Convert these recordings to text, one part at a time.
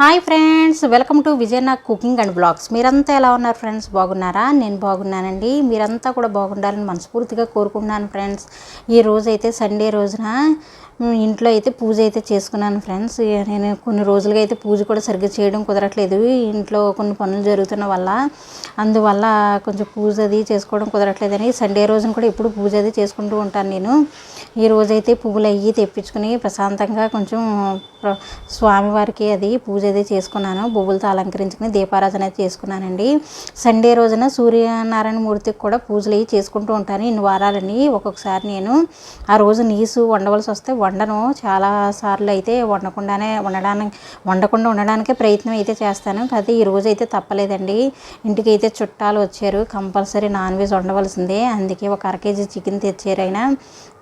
Hi friends welcome to విజయనా cooking and blogs. మీరంతా ఎలా ఉన్నారు ఫ్రెండ్స్? బాగున్నారా? నేను బాగున్నానండి. మీరంతా కూడా బాగుండాలని మనస్ఫూర్తిగా కోరుకుంటున్నాను ఫ్రెండ్స్. ఈ రోజైతే సండే రోజున ఇంట్లో అయితే పూజ అయితే చేసుకున్నాను ఫ్రెండ్స్. నేను కొన్ని రోజులుగా అయితే పూజ కూడా సరిగ్గా చేయడం కుదరట్లేదు. ఇంట్లో కొన్ని పనులు జరుగుతున్న వల్ల అందువల్ల కొంచెం పూజ అది చేసుకోవడం కుదరట్లేదని సండే రోజున కూడా ఎప్పుడు పూజ అది చేసుకుంటూ ఉంటాను నేను. ఈ రోజైతే పువ్వులు అయ్యి తెప్పించుకుని ప్రశాంతంగా కొంచెం స్వామివారికి అది పూజ అది చేసుకున్నాను. పువ్వులతో అలంకరించుకుని దీపారాధన అయితే చేసుకున్నానండి. సండే రోజున సూర్యనారాయణ మూర్తికి కూడా పూజలు అవి చేసుకుంటూ ఉంటాను. ఇన్ని వారాలని ఒక్కొక్కసారి నేను ఆ రోజు నీసు వండవలసి వస్తే వండను. చాలా సార్లు అయితే వండకుండానే వండడానికి వండకుండా ఉండడానికే ప్రయత్నం అయితే చేస్తాను. కాకపోతే ఈ రోజు అయితే తప్పలేదండి. ఇంటికి అయితే చుట్టాలు వచ్చారు. కంపల్సరీ నాన్ వెజ్ వండవలసిందే. అందుకే ఒక అర కేజీ చికెన్ తెచ్చారు అయినా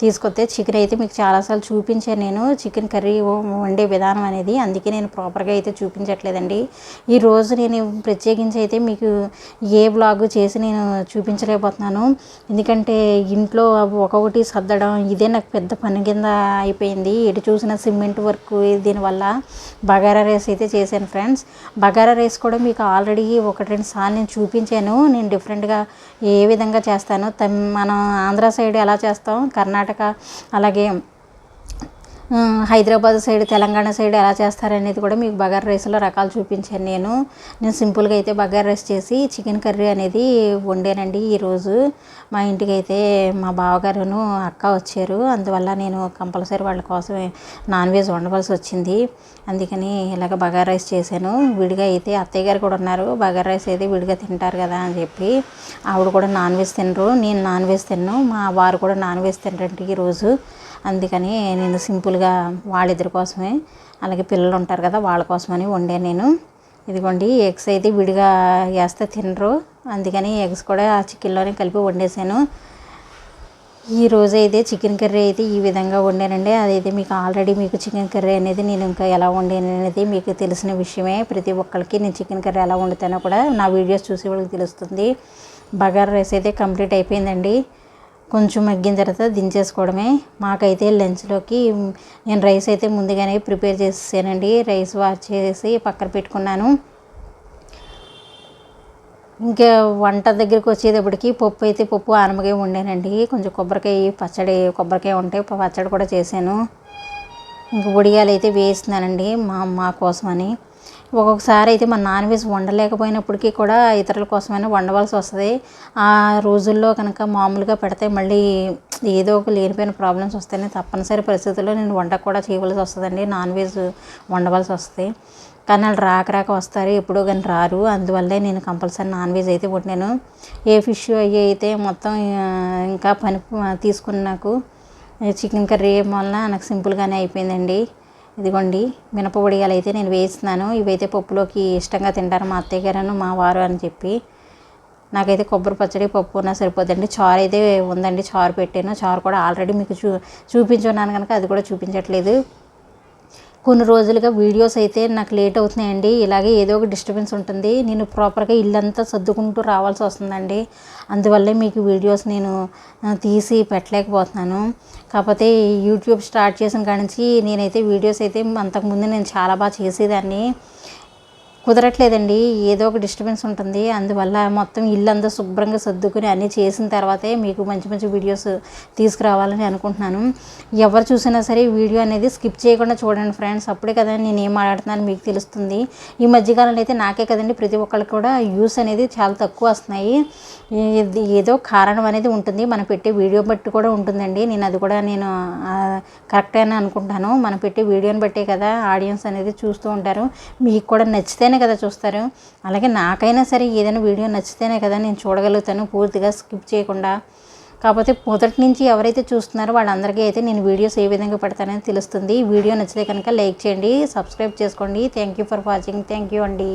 తీసుకొస్తే చికెన్ అయితే మీకు చాలాసార్లు చూపించాను నేను. చికెన్ కర్రీ వండే విధానం అనేది. అందుకే నేను ప్రాపర్గా అయితే చూపించట్లేదండి. ఈ రోజు నేను ప్రత్యేకించి అయితే మీకు ఏ బ్లాగ్ చేసి నేను చూపించలేకపోతున్నాను. ఎందుకంటే ఇంట్లో ఒక్కొక్కటి సర్దడం ఇదే నాకు పెద్ద పని కింద అయిపోయింది. ఎటు చూసిన సిమెంట్ వర్క్ దీనివల్ల బగారా రైస్ అయితే చేశాను ఫ్రెండ్స్. బగారా రైస్ కూడా మీకు ఆల్రెడీ ఒకటి రెండు సార్లు నేను చూపించాను. నేను డిఫరెంట్గా ఏ విధంగా చేస్తాను? తమ్ మనం ఆంధ్ర సైడ్ ఎలా చేస్తాం? కర్ణాటక అలాగే హైదరాబాద్ సైడ్ తెలంగాణ సైడ్ ఎలా చేస్తారనేది కూడా మీకు బగార్ రైస్లో రకాలు చూపించాను నేను. నేను సింపుల్గా అయితే బగార్ రైస్ చేసి చికెన్ కర్రీ అనేది వండానండి ఈరోజు. మా ఇంటికి అయితే మా బావగారును అక్క వచ్చారు. అందువల్ల నేను కంపల్సరీ వాళ్ళ కోసం నాన్ వెజ్ వండవలసి వచ్చింది. అందుకని ఇలాగ బగార్ రైస్ చేశాను. విడిగా అయితే అత్తయ్య గారు కూడా ఉన్నారు. బగార్ రైస్ అయితే విడిగా తింటారు కదా అని చెప్పి ఆవిడ కూడా నాన్ వెజ్ తినరు. నేను నాన్ వెజ్ తిన్ను. మా వారు కూడా నాన్ వెజ్ తినరండి ఈరోజు. అందుకని నేను సింపుల్గా వాళ్ళిద్దరి కోసమే అలాగే పిల్లలు ఉంటారు కదా వాళ్ళ కోసమని వండా నేను. ఇదిగోండి ఎగ్స్ అయితే విడిగా వేస్తే తినరు. అందుకని ఎగ్స్ కూడా ఆ చికెన్లోనే కలిపి వండేసాను. ఈ అయితే చికెన్ కర్రీ అయితే ఈ విధంగా వండానండి. అదైతే మీకు ఆల్రెడీ మీకు చికెన్ కర్రీ అనేది నేను ఇంకా ఎలా వండాను అనేది మీకు తెలిసిన విషయమే. ప్రతి ఒక్కరికి నేను చికెన్ కర్రీ ఎలా వండుతానో కూడా నా వీడియోస్ చూసి వాళ్ళకి తెలుస్తుంది. బగార్ రైస్ అయితే కంప్లీట్ అయిపోయిందండి. కొంచెం మగ్గిన తర్వాత దించేసుకోవడమే. మాకైతే లంచ్లోకి నేను రైస్ అయితే ముందుగానే ప్రిపేర్ చేసేసానండి. రైస్ వాష్ చేసి పక్కన పెట్టుకున్నాను. ఇంకా వంట దగ్గరికి వచ్చేటప్పటికి పప్పు అయితే పప్పు ఆనమకాయ వండానండి. కొంచెం కొబ్బరికాయ పచ్చడి కొబ్బరికాయ ఉంటే పచ్చడి కూడా చేశాను. ఇంక ఉడియాలు అయితే వేస్తున్నానండి మా మా కోసమని. ఒక్కొక్కసారి అయితే మన నాన్ వెజ్ వండలేకపోయినప్పటికీ కూడా ఇతరుల కోసమైనా వండవలసి వస్తుంది. ఆ రోజుల్లో కనుక మామూలుగా పెడితే మళ్ళీ ఏదో ఒక లేనిపోయిన ప్రాబ్లమ్స్ వస్తాయని తప్పనిసరి పరిస్థితుల్లో నేను వంట కూడా చేయవలసి వస్తుందండి. నాన్ వెజ్ వండవలసి వస్తుంది. కానీ వాళ్ళు రాక రాక వస్తారు ఎప్పుడో కానీ రారు. అందువల్లే నేను కంపల్సరీ నాన్ వెజ్ అయితే వండాను ఏ ఫిష్ అవి అయితే మొత్తం ఇంకా పని తీసుకుని నాకు చికెన్ కర్రీ వలన నాకు సింపుల్గానే అయిపోయిందండి. ఇదిగోండి మినప వడియాలు అయితే నేను వేస్తున్నాను. ఇవైతే పప్పులోకి ఇష్టంగా తింటారు మా అత్తయ్య గారు మా వారు అని చెప్పి. నాకైతే కొబ్బరి పచ్చడి పప్పు ఉన్నా సరిపోద్దండి. చారు అయితే ఉందండి చారు పెట్టాను. చారు కూడా ఆల్రెడీ మీకు చూ చూపించున్నాను కనుక అది కూడా చూపించట్లేదు. కొన్ని రోజులుగా వీడియోస్ అయితే నాకు లేట్ అవుతున్నాయండి. ఇలాగే ఏదో ఒక డిస్టర్బెన్స్ ఉంటుంది. నేను ప్రాపర్గా ఇల్లంతా సర్దుకుంటూ రావాల్సి వస్తుందండి. అందువల్లే మీకు వీడియోస్ నేను తీసి పెట్టలేకపోతున్నాను. కాకపోతే యూట్యూబ్ స్టార్ట్ చేసిన కాడి నుంచి నేనైతే వీడియోస్ అయితే అంతకుముందు నేను చాలా బాగా చేసేదాన్ని. కుదరట్లేదండి. ఏదో ఒక డిస్టర్బెన్స్ ఉంటుంది. అందువల్ల మొత్తం ఇల్లంతా శుభ్రంగా సర్దుకుని అన్నీ చేసిన తర్వాతే మీకు మంచి మంచి వీడియోస్ తీసుకురావాలని అనుకుంటున్నాను. ఎవరు చూసినా సరే వీడియో అనేది స్కిప్ చేయకుండా చూడండి ఫ్రెండ్స్ అప్పుడే కదా నేను ఏం మాట్లాడుతున్నాను మీకు తెలుస్తుంది. ఈ మధ్యకాలంలో అయితే నాకే కదండి ప్రతి ఒక్కరికి కూడా యూస్ అనేది చాలా తక్కువ వస్తున్నాయి. ఏదో కారణం అనేది ఉంటుంది. మనం పెట్టే వీడియో బట్టి కూడా ఉంటుందండి. నేను అది కూడా నేను కరెక్ట్ అని అనుకుంటాను. మనం పెట్టే వీడియోని బట్టే కదా ఆడియన్స్ అనేది చూస్తూ ఉంటారు. మీకు కూడా నచ్చితేనే కదా చూస్తారు. అలాగే నాకైనా సరే ఏదైనా వీడియో నచ్చితేనే కదా నేను చూడగలుగుతాను పూర్తిగా స్కిప్ చేయకుండా. కాకపోతే మొదటి నుంచి ఎవరైతే చూస్తున్నారో వాళ్ళందరికీ అయితే నేను వీడియోస్ ఏ విధంగా పెడతానని తెలుస్తుంది. వీడియో నచ్చితే కనుక లైక్ చేయండి సబ్స్క్రైబ్ చేసుకోండి. Thank you for watching. Thank you అండి.